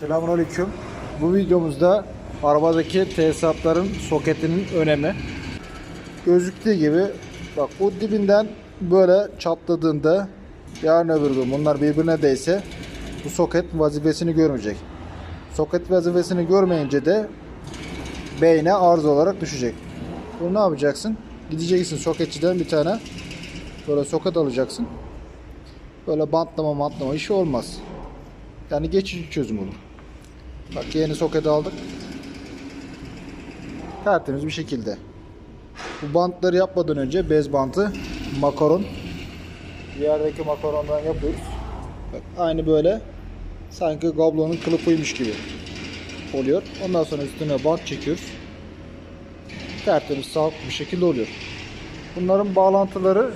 Selamünaleyküm. Bu videomuzda arabadaki tesisatların soketinin önemi. Gözüktüğü gibi bak bu dibinden böyle çatladığında yarın öbür gün bunlar birbirine değse bu soket vazifesini görmeyecek. Soket vazifesini görmeyince de beyne arıza olarak düşecek. Bunu ne yapacaksın? Gideceksin soketçiden bir tane böyle soket alacaksın. Böyle bantlama mantlama işi olmaz. Yani geçici çözüm olur. Bak yeni soket aldık. Tertemiz bir şekilde. Bu bantları yapmadan önce bez bantı, makaron. Yerdeki makarondan yapıyoruz. Bak aynı böyle sanki gablonun kılıfıymış gibi oluyor. Ondan sonra üstüne bant çekiyoruz. Tertemiz sağlıklı bir şekilde oluyor. Bunların bağlantıları